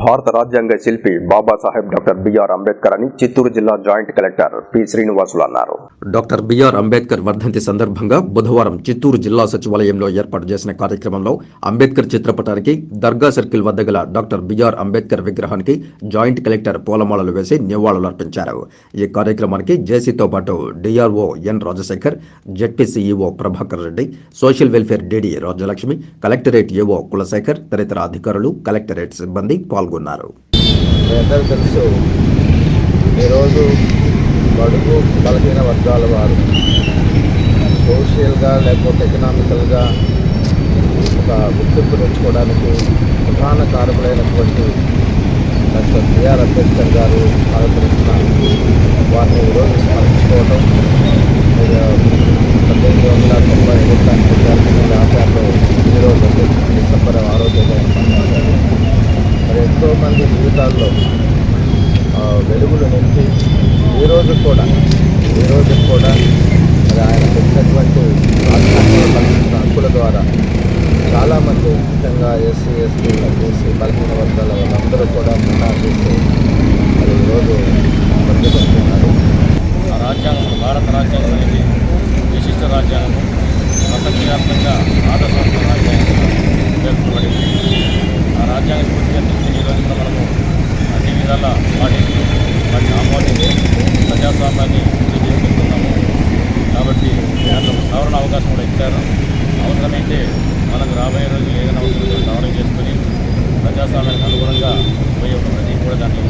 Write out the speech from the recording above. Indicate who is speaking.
Speaker 1: భారత రాజ్యాంగ శిల్పి బాబాసాహెబ్ డాక్టర్ బిఆర్ అంబేద్కర్ అని చిత్తూరు జిల్లా జాయింట్ కలెక్టర్ పి శ్రీనివాసులు అన్నారు. డాక్టర్ బిఆర్ అంబేద్కర్ వర్ధంతి సందర్భంగా బుధవారం చిత్తూరు జిల్లా సచివాలయంలో ఏర్పాటు చేసిన కార్యక్రమంలో అంబేద్కర్ చిత్రపటానికి దర్గా సర్కిల్ వద్ద గల డాక్టర్ బిఆర్ అంబేద్కర్ విగ్రహానికి జాయింట్ కలెక్టర్ పూలమాలలు వేసి నివాళులర్పించారు ఈ కార్యక్రమానికి జేసీతో పాటు DRO N Rajasekhar ZP CEO Prabhakar Reddy social welfare DD Rajalakshmi collectorate AO Kulasekhar తదితర అధికారులు కలెక్టరేట్ సిబ్బంది పాల్గొన్నారు.
Speaker 2: పాల్గొన్నారు. తెలుసు ఈరోజు బడుగు బలహీన వర్గాల వారు సోషల్గా లేకపోతే ఎకనామికల్గా ఒక గుర్తింపు తెచ్చుకోవడానికి ప్రధాన కారకులైనటువంటి డాక్టర్ బిఆర్ అంబేద్కర్ గారు ఆలోచన వారిని ఈరోజు స్మరించుకోవడం మీరు పద్దెనిమిది వందల తొంభై ఐదు ఎంతోమంది జీవితాల్లో వెలుగులు నింపి ఈరోజు కూడా ఈ రోజు కూడా మరి ఆయన పెట్టినటువంటి హక్కుల ద్వారా చాలామంది ముఖ్యంగా ఎస్సీ ఎస్టీ బీసీ బలహీన వర్గాల వాళ్ళందరూ కూడా చేసి మరి ఈరోజు పొందుకుంటున్నారు
Speaker 3: ఆ రాజ్యాంగం భారత రాజ్యాంగం అనేది విశిష్ట రాజ్యాంగం. ప్రపంచవ్యాప్తంగా ఆదర్శవంత రాజ్యాంగం. పేర్కొనబడింది ఆ రాజ్యాంగ అన్ని వాటిని వాటి వాటిని ఆమోదించి ప్రజాస్వామ్యాన్ని చేసుకుంటున్నాము కాబట్టి దాంట్లో సవరణ అవకాశం కూడా ఇచ్చారు. అవసరమైతే మనకు రాబోయే రోజులు ఏదైనా అవసరం సవరణ చేసుకుని ప్రజాస్వామ్యానికి అనుగుణంగా పోయే ఒక ప్రతి కూడా దాంట్లో